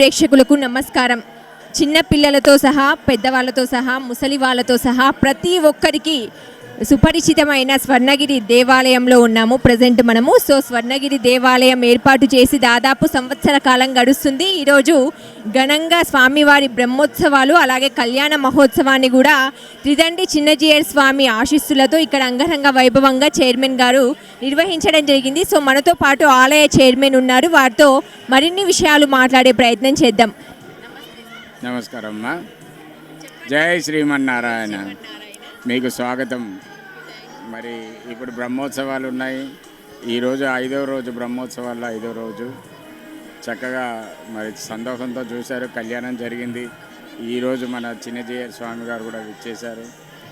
ప్రేక్షకులకు నమస్కారం. చిన్న పిల్లలతో సహా పెద్దవాళ్ళతో సహా ముసలి వాళ్ళతో సహా ప్రతి ఒక్కరికి సుపరిచితమైన స్వర్ణగిరి దేవాలయంలో ఉన్నాము. ప్రజెంట్ మనము. సో స్వర్ణగిరి దేవాలయం ఏర్పాటు చేసి దాదాపు సంవత్సర కాలం గడుస్తుంది. ఈరోజు ఘనంగా స్వామివారి బ్రహ్మోత్సవాలు అలాగే కళ్యాణ మహోత్సవాన్ని కూడా త్రిదండి చిన్నజీయర్ స్వామి ఆశీస్సులతో ఇక్కడ అంగరంగ వైభవంగా చైర్మన్ గారు నిర్వహించడం జరిగింది. సో మనతో పాటు ఆలయ చైర్మన్ ఉన్నారు. వారితో మరిన్ని విషయాలు మాట్లాడే ప్రయత్నం చేద్దాం. నమస్కారం అమ్మా. జై శ్రీమన్నారాయణ. మీకు స్వాగతం. మరి ఇప్పుడు బ్రహ్మోత్సవాలు ఉన్నాయి. ఈరోజు ఐదవ రోజు బ్రహ్మోత్సవాల్లో ఐదవ రోజు. చక్కగా మరి సంతోషంతో చూశారు. కళ్యాణం జరిగింది. ఈరోజు మన చిన్నజయ స్వామి గారు కూడా విచ్చేశారు.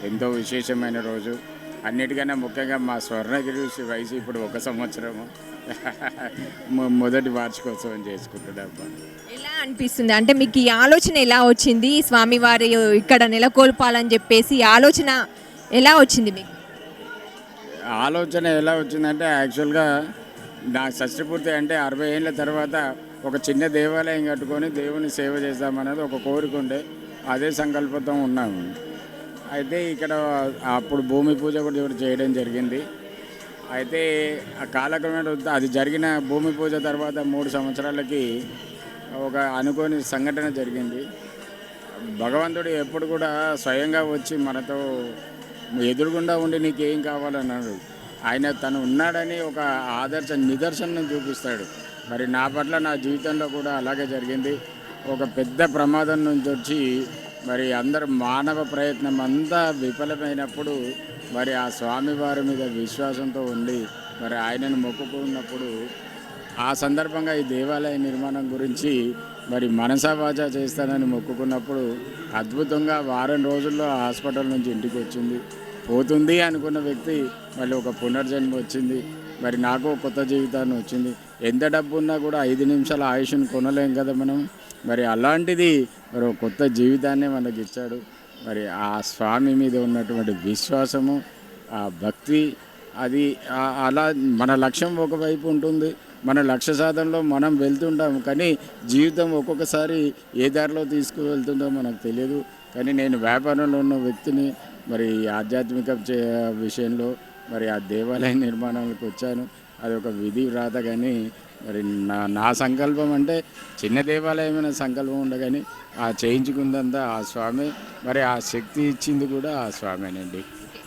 ఎంతో విశేషమైన రోజు. అన్నిటికన్నా ముఖ్యంగా మా స్వర్ణగిరి వయసు ఇప్పుడు ఒక సంవత్సరము. మొదటి వార్షికోత్సవం చేసుకుంటున్నాం ఎలా అనిపిస్తుంది? అంటే మీకు ఈ ఆలోచన ఎలా వచ్చింది? స్వామివారి ఇక్కడ నెలకొల్పాలని చెప్పేసి ఆలోచన ఎలా వచ్చింది మీకు? ఆలోచన ఎలా వచ్చిందంటే యాక్చువల్గా నా షష్టిపూర్తి అంటే అరవై ఏళ్ళ తర్వాత ఒక చిన్న దేవాలయం కట్టుకొని దేవుని సేవ చేద్దామనేది ఒక కోరిక ఉండే. అదే సంకల్పంతో ఉన్నాము. అయితే ఇక్కడ అప్పుడు భూమి పూజ కూడా చేయడం జరిగింది. అయితే ఆ కాలక్రమేణ అది జరిగిన భూమి పూజ తర్వాత మూడు సంవత్సరాలకి ఒక అనుకోని సంఘటన జరిగింది. భగవంతుడు ఎప్పుడు కూడా స్వయంగా వచ్చి మనతో ఎదురుగుండా ఉండి నీకేం కావాలన్నాడు. ఆయన తను ఉన్నాడని ఒక ఆదర్శ నిదర్శనం చూపిస్తాడు. మరి నా పట్ల నా జీవితంలో కూడా అలాగే జరిగింది. ఒక పెద్ద ప్రమాదం నుంచి వచ్చి మరి అందరు మానవ ప్రయత్నం అంతా విఫలమైనప్పుడు మరి ఆ స్వామివారి మీద విశ్వాసంతో ఉండి మరి ఆయనను మొక్కుకున్నప్పుడు ఆ సందర్భంగా ఈ దేవాలయ నిర్మాణం గురించి మరి మనసావాచా చేస్తానని మొక్కుకున్నప్పుడు అద్భుతంగా వారం రోజుల్లో హాస్పిటల్ నుంచి ఇంటికి వచ్చింది. పోతుంది అనుకున్న వ్యక్తి మళ్ళీ ఒక పునర్జన్మ వచ్చింది. మరి నాకు కొత్త జీవితాన్ని వచ్చింది. ఎంత డబ్బు ఉన్నా కూడా ఐదు నిమిషాల ఆయుష్ను కొనలేం కదా మనం. మరి అలాంటిది మరి ఒక కొత్త జీవితాన్నే మనకి ఇచ్చాడు. మరి ఆ స్వామి మీద ఉన్నటువంటి విశ్వాసము ఆ భక్తి అది అలా మన లక్ష్యం ఒకవైపు ఉంటుంది. మన లక్ష్య సాధనలో మనం వెళ్తుంటాం కానీ జీవితం ఒక్కొక్కసారి ఏ దారిలో తీసుకువెళ్తుందో మనకు తెలియదు. కానీ నేను వ్యాపారంలో ఉన్న వ్యక్తిని మరి ఆధ్యాత్మిక చే- విషయంలో మరి ఆ దేవాలయ నిర్మాణానికి వచ్చాను. అది ఒక విధి వ్రాత కానీ మరి నా నా సంకల్పం అంటే చిన్న దేవాలయమైన సంకల్పం ఉండగాని ఆ చేయించుకుందంతా ఆ స్వామి మరి ఆ శక్తి ఇచ్చింది కూడా ఆ స్వామేనండి.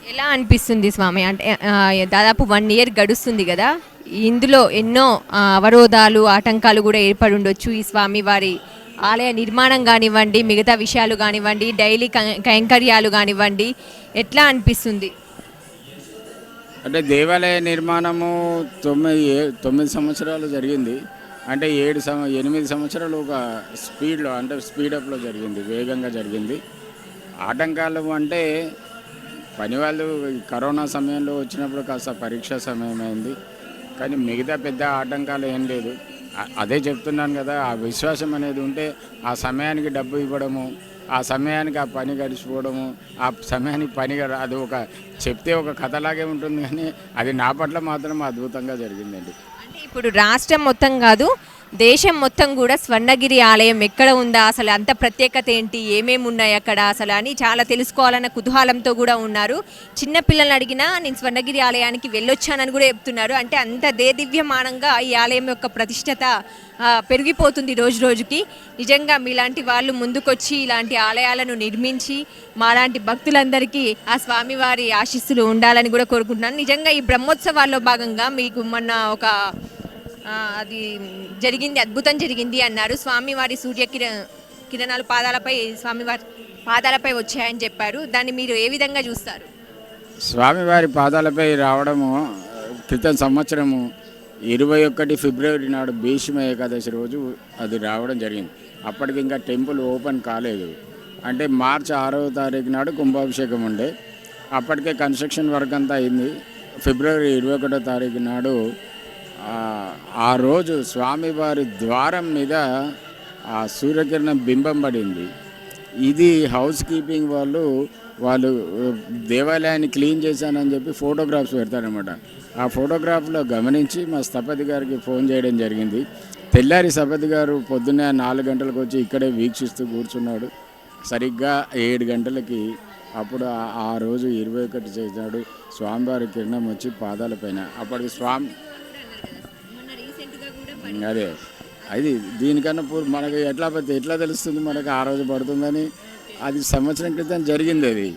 ఎలా అనిపిస్తుంది స్వామి? అంటే దాదాపు వన్ ఇయర్ గడుస్తుంది కదా? ఇందులో ఎన్నో అవరోధాలు ఆటంకాలు కూడా ఏర్పడి ఉండొచ్చు. ఈ స్వామి వారి ఆలయ నిర్మాణం కానివ్వండి మిగతా విషయాలు కానివ్వండి డైలీ కైంకర్యాలు కానివ్వండి ఎట్లా అనిపిస్తుంది? అంటే దేవాలయ నిర్మాణము తొమ్మిది తొమ్మిది సంవత్సరాలు జరిగింది. అంటే ఏడు సం ఎనిమిది సంవత్సరాలు ఒక స్పీడ్లో అంటే స్పీడప్లో జరిగింది వేగంగా జరిగింది. ఆటంకాలు అంటే పని వాళ్ళు కరోనా సమయంలో వచ్చినప్పుడు కాస్త పరీక్ష సమయం అయింది కానీ మిగతా పెద్ద ఆటంకాలు ఏం లేదు. అదే చెప్తున్నాను కదా ఆ విశ్వాసం అనేది ఉంటే ఆ సమయానికి డబ్బు ఇవ్వడము ఆ సమయానికి ఆ పని గడిచిపోవడము ఆ సమయానికి పని గడ- అది ఒక చెప్తే ఒక కథలాగే ఉంటుంది కానీ అది నా పట్ల మాత్రం అద్భుతంగా జరిగిందండి. అంటే ఇప్పుడు రాష్ట్రం మొత్తం కాదు దేశం మొత్తం కూడా స్వర్ణగిరి ఆలయం ఎక్కడ ఉందా? అసలు అంత ప్రత్యేకత ఏంటి? ఏమేమి ఉన్నాయి అక్కడ? అసలు అని చాలా తెలుసుకోవాలన్న కుతూహలంతో కూడా ఉన్నారు. చిన్న పిల్లల్ని అడిగినా నేను స్వర్ణగిరి ఆలయానికి వెళ్ళొచ్చానని కూడా చెప్తున్నారు. అంటే అంత దేదివ్యమానంగా ఈ ఆలయం యొక్క ప్రతిష్టత పెరిగిపోతుంది రోజు రోజుకి. నిజంగా మీలాంటి వాళ్ళు ముందుకొచ్చి ఇలాంటి ఆలయాలను నిర్మించి మాలాంటి భక్తులందరికీ ఆ స్వామివారి ఆశీస్సులు ఉండాలని కూడా కోరుకుంటున్నాను. నిజంగా ఈ బ్రహ్మోత్సవాల్లో భాగంగా మీకు మొన్న ఒక అది జరిగింది అద్భుతం జరిగింది అన్నారు. స్వామివారి సూర్య కిరణాలు పాదాలపై స్వామివారి పాదాలపై వచ్చాయని చెప్పారు. దాన్ని మీరు ఏ విధంగా చూస్తారు? స్వామివారి పాదాలపై రావడము క్రితం సంవత్సరము ఇరవై ఒకటి ఫిబ్రవరి నాడు భీష్మ ఏకాదశి రోజు అది రావడం జరిగింది. అప్పటికి ఇంకా టెంపుల్ ఓపెన్ కాలేదు. అంటే మార్చి ఆరవ తారీఖు నాడు కుంభాభిషేకం ఉండే. అప్పటికే కన్స్ట్రక్షన్ వర్క్ అంతా అయింది. ఫిబ్రవరి ఇరవై ఒకటో తారీఖు నాడు ఆ, రోజు స్వామివారి ద్వారం మీద ఆ సూర్యకిరణం బింబం పడింది. ఇది హౌస్ కీపింగ్ వాళ్ళు వాళ్ళు దేవాలయాన్ని క్లీన్ చేశానని చెప్పి ఫోటోగ్రాఫ్స్ పెడతారనమాట ఆ ఫోటోగ్రాఫ్లో గమనించి మా స్థపతి గారికి ఫోన్ చేయడం జరిగింది. తెల్లారి సపతి గారు పొద్దున్నే నాలుగు గంటలకు వచ్చి ఇక్కడే వీక్షిస్తూ కూర్చున్నాడు. సరిగ్గా ఏడు గంటలకి అప్పుడు ఆ- ఆ రోజు ఇరవై ఒకటి చేసినాడు. స్వామివారి కిరణం వచ్చి పాదాల పైన. అప్పటికి స్వామి అదే. అది దీనికన్నా పూర్ మనకి ఎట్లా ఎట్లా తెలుస్తుంది మనకు ఆ రోజు పడుతుందని? అది సంవత్సరం క్రితం జరిగింది అది.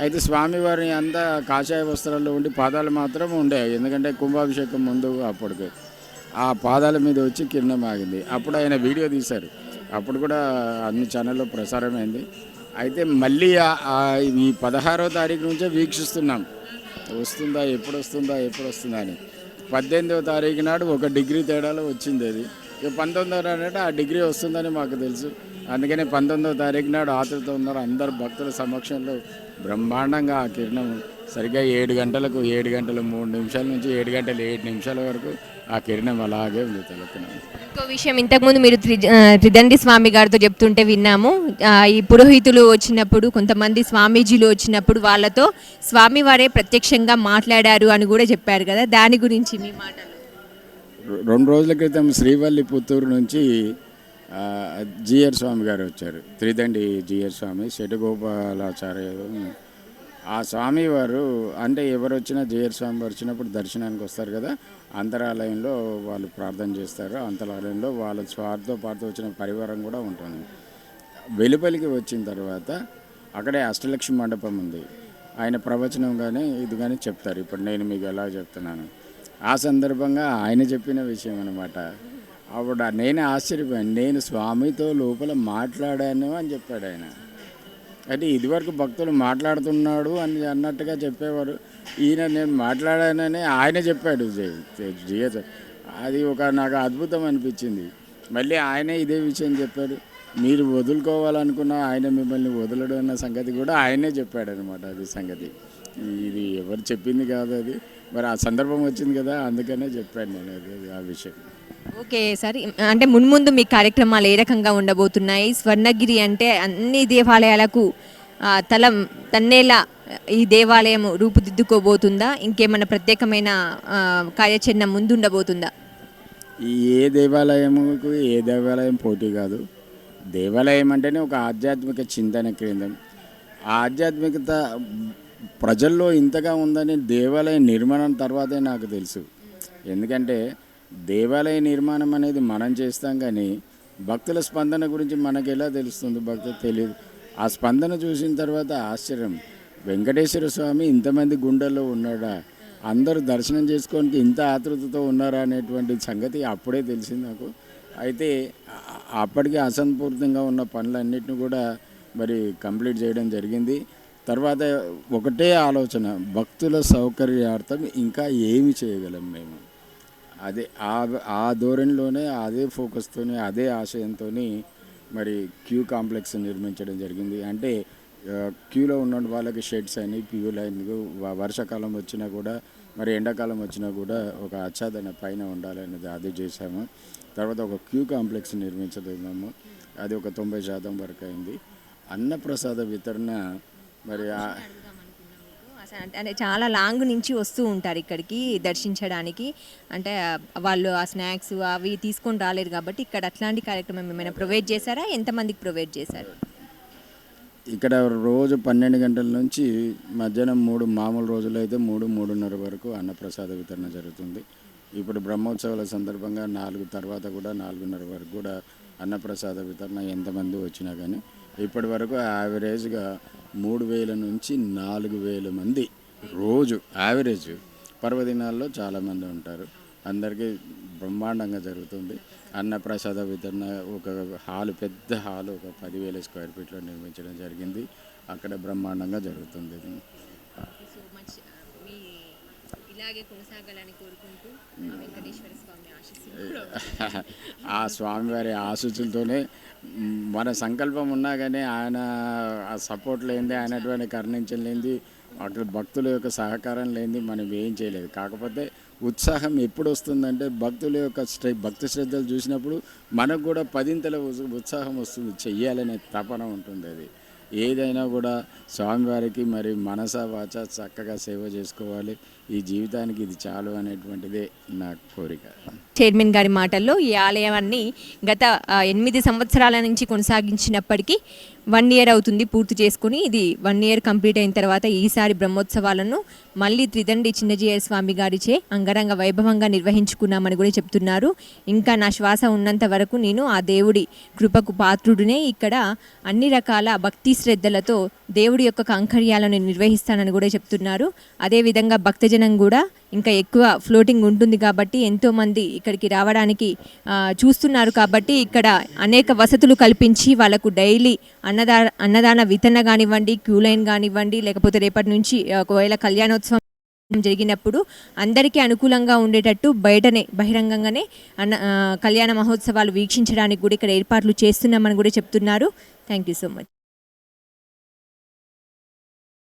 అయితే స్వామివారిని అంతా కాషాయ వస్త్రాల్లో ఉండి పాదాలు మాత్రం ఉండేవి ఎందుకంటే కుంభాభిషేకం ముందు అప్పటికి. ఆ పాదాల మీద వచ్చి కిరణం ఆగింది. అప్పుడు ఆయన వీడియో తీశారు. అప్పుడు కూడా అన్ని ఛానల్లో ప్రసారమైంది. అయితే మళ్ళీ ఈ పదహారో తారీఖు నుంచే వీక్షిస్తున్నాం. వస్తుందా? ఎప్పుడు వస్తుందా? ఎప్పుడు వస్తుందా అని. పద్దెనిమిదవ తారీఖు నాడు ఒక డిగ్రీ తేడాలో వచ్చింది అది. పంతొమ్మిదవ నాడు ఆ డిగ్రీ వస్తుందని మాకు తెలుసు. అందుకనే పంతొమ్మిదవ తారీఖు నాడు ఆతృత ఉన్నారు. అందరు భక్తుల సమక్షంలో బ్రహ్మాండంగా ఆ కిరణం సరిగ్గా ఏడు గంటలకు ఏడు గంటల మూడు నిమిషాల నుంచి ఏడు గంటల ఏడు నిమిషాల వరకు ఆ కిరణం అలాగే ఉంది తలకిన ఇంకో విషయం ఇంతకుముందు మీరు త్రిదండి స్వామి గారితో చెప్తుంటే విన్నాము. ఈ పురోహితులు వచ్చినప్పుడు కొంతమంది స్వామీజీలు వచ్చినప్పుడు వాళ్ళతో స్వామివారే ప్రత్యక్షంగా మాట్లాడారు అని కూడా చెప్పారు కదా. దాని గురించి మీ మాటలు. రెండు రోజుల క్రితం శ్రీవల్లి పుత్తూరు నుంచి జిఆర్ స్వామి గారు వచ్చారు. త్రిదండి జిఆర్ స్వామి శెటుగోపాలాచార్య ఆ స్వామివారు అంటే ఎవరు వచ్చినా జయర్ స్వామి వారు వచ్చినప్పుడు దర్శనానికి వస్తారు కదా అంతరాలయంలో వాళ్ళు ప్రార్థన చేస్తారు. అంతరాలయంలో వాళ్ళ స్వార్థతో పాటు వచ్చిన పరివారం కూడా ఉంటుంది. వెలుపలికి వచ్చిన తర్వాత అక్కడే అష్టలక్ష్మి మండపం ఉంది. ఆయన ప్రవచనం కానీ ఇది కానీ చెప్తారు. ఇప్పుడు నేను మీకు ఎలా చెప్తున్నాను. ఆ సందర్భంగా ఆయన చెప్పిన విషయం అనమాట అప్పుడు నేను ఆశ్చర్యపోయాను. నేను స్వామితో లోపల మాట్లాడాను అని చెప్పాడు ఆయన. అంటే ఇదివరకు భక్తులు మాట్లాడుతున్నాడు అని అన్నట్టుగా చెప్పేవారు. ఈయన నేను మాట్లాడానని ఆయన చెప్పాడు. జే- జిఎస్ అది ఒక నాకు అద్భుతం అనిపించింది. మళ్ళీ ఆయనే ఇదే విషయం చెప్పాడు. మీరు వదులుకోవాలనుకున్న ఆయన మిమ్మల్ని వదలడు అన్న సంగతి కూడా ఆయనే చెప్పాడు అనమాట అది సంగతి. ఇది ఎవరు చెప్పింది కాదు అది. మరి ఆ సందర్భం వచ్చింది కదా అందుకనే చెప్పాను నేను అది ఆ విషయం. Okay sir. అంటే మున్ముందు మీ కార్యక్రమాలు ఏ రకంగా ఉండబోతున్నాయి? స్వర్ణగిరి అంటే అన్ని దేవాలయాలకు తలం తన్నేలా ఈ దేవాలయం రూపుదిద్దుకోబోతుందా? ఇంకేమైనా ప్రత్యేకమైన కార్యాచరణ ముందు ఉండబోతుందా ఈ ఏ దేవాలయముకు ఏ దేవాలయం పోటీ కాదు. దేవాలయం అంటేనే ఒక ఆధ్యాత్మిక చింతన కేంద్రం. ఆధ్యాత్మికత ప్రజల్లో ఇంతగా ఉందని దేవాలయ నిర్మాణం తర్వాతే నాకు తెలుసు. ఎందుకంటే దేవాలయ నిర్మాణం అనేది మనం చేస్తాం కానీ భక్తుల స్పందన గురించి మనకు ఎలా తెలుస్తుంది భక్తులు తెలియదు ఆ స్పందన చూసిన తర్వాత ఆశ్చర్యం. వెంకటేశ్వర స్వామి ఇంతమంది గుండెల్లో ఉన్నాడా? అందరూ దర్శనం చేసుకోనికి ఇంత ఆతృతతో ఉన్నారా అనేటువంటి సంగతి అప్పుడే తెలిసింది నాకు. అయితే అప్పటికి అప్పటికే ఉన్న పనులన్నిటిని కూడా మరి కంప్లీట్ చేయడం జరిగింది. తర్వాత ఒకటే ఆలోచన భక్తుల సౌకర్యార్థం ఇంకా ఏమి చేయగలం మేము? అదే ఆ ఆ ధోరణిలోనే అదే ఫోకస్తోనే అదే ఆశయంతో మరి క్యూ కాంప్లెక్స్ నిర్మించడం జరిగింది. అంటే క్యూలో ఉన్న వాళ్ళకి షెడ్స్ అని క్యూ లైన్ వర్షాకాలం వచ్చినా కూడా మరి ఎండాకాలం వచ్చినా కూడా ఒక ఆచ్ఛాదన పైన ఉండాలనేది అది చేశాము. తర్వాత ఒక క్యూ కాంప్లెక్స్ నిర్మించతున్నాము అది ఒక తొంభై శాతం వరకు అయింది. అన్నప్రసాద వితరణ మరి అంటే- చాలా లాంగ్ నుంచి వస్తూ ఉంటారు ఇక్కడికి దర్శించడానికి. అంటే వాళ్ళు ఆ స్నాక్స్ అవి తీసుకొని రాలేదు కాబట్టి ఇక్కడ అట్లాంటి కార్యక్రమం ఏమైనా ప్రొవైడ్ చేశారా? ఎంతమందికి ప్రొవైడ్ చేశారు? ఇక్కడ రోజు పన్నెండు గంటల నుంచి మధ్యాహ్నం మూడు మామూలు రోజులు అయితే మూడు మూడున్నర వరకు అన్నప్రసాద వితరణ జరుగుతుంది. ఇప్పుడు బ్రహ్మోత్సవాల సందర్భంగా నాలుగు తర్వాత కూడా నాలుగున్నర వరకు కూడా అన్నప్రసాద వితరణ ఎంతమంది వచ్చినా కానీ ఇప్పటి వరకు యావరేజ్గా మూడు వేల నుంచి నాలుగు వేల మంది రోజు యావరేజ్ పర్వదినాల్లో చాలామంది ఉంటారు. అందరికీ బ్రహ్మాండంగా జరుగుతుంది. అన్నప్రసాద వితరణ ఒక హాలు పెద్ద హాలు ఒక పదివేల స్క్వేర్ ఫీట్లో నిర్మించడం జరిగింది. అక్కడ బ్రహ్మాండంగా జరుగుతుంది. ఇలాగే కొనసాగాలని కోరుకుంటూ వెంకటేశ్వర స్వామి ఆశీస్సులు. ఆ స్వామివారి ఆశీస్సులతోనే మన సంకల్పం ఉన్నా కానీ ఆయన సపోర్ట్ లేనిది ఆయనటువంటి కర్ణించం లేనిది అక్కడ భక్తుల యొక్క సహకారం లేనిది మనం ఏం చేయలేదు. కాకపోతే ఉత్సాహం ఎప్పుడు వస్తుందంటే భక్తుల యొక్క శ్ర భక్తి శ్రద్ధలు చూసినప్పుడు మనకు కూడా పదింతల ఉత్సాహం వస్తుంది. చెయ్యాలనే తపన ఉంటుంది అది. ఏదైనా కూడా స్వామివారికి మరి మనస వాచ చక్కగా సేవ చేసుకోవాలి. ఈ జీవితానికి ఇది చాలు అనేటువంటిదే నా కోరిక. చైర్మన్ గారి మాటల్లో ఈ ఆలయాన్ని గత ఎనిమిది సంవత్సరాల నుంచి కొనసాగించినప్పటికీ వన్ ఇయర్ అవుతుంది పూర్తి చేసుకుని. ఇది వన్ ఇయర్ కంప్లీట్ అయిన తర్వాత ఈసారి బ్రహ్మోత్సవాలను మళ్ళీ త్రిదండి చిన్నజీయ స్వామి గారిచే అంగరంగ వైభవంగా నిర్వహించుకున్నామని కూడా చెప్తున్నారు. ఇంకా నా శ్వాస ఉన్నంత వరకు నేను ఆ దేవుడి కృపకు పాత్రుడినే. ఇక్కడ అన్ని రకాల భక్తి శ్రద్ధలతో దేవుడి యొక్క కంకర్యాలను నిర్వహిస్తానని కూడా చెప్తున్నారు. అదేవిధంగా భక్తజనం కూడా ఇంకా ఎక్కువ ఫ్లోటింగ్ ఉంటుంది కాబట్టి ఎంతోమంది ఇక్కడికి రావడానికి చూస్తున్నారు కాబట్టి ఇక్కడ అనేక వసతులు కల్పించి వాళ్ళకు డైలీ అన్నదా అన్నదాన వితరణ కానివ్వండి క్యూ లైన్ కానివ్వండి లేకపోతే రేపటి నుంచి ఒకవేళ కళ్యాణోత్సవం జరిగినప్పుడు అందరికీ అనుకూలంగా ఉండేటట్టు బయటనే బహిరంగంగానే అన్న కళ్యాణ మహోత్సవాలు వీక్షించడానికి కూడా ఇక్కడ ఏర్పాట్లు చేస్తున్నామని కూడా చెప్తున్నారు. Thank you so much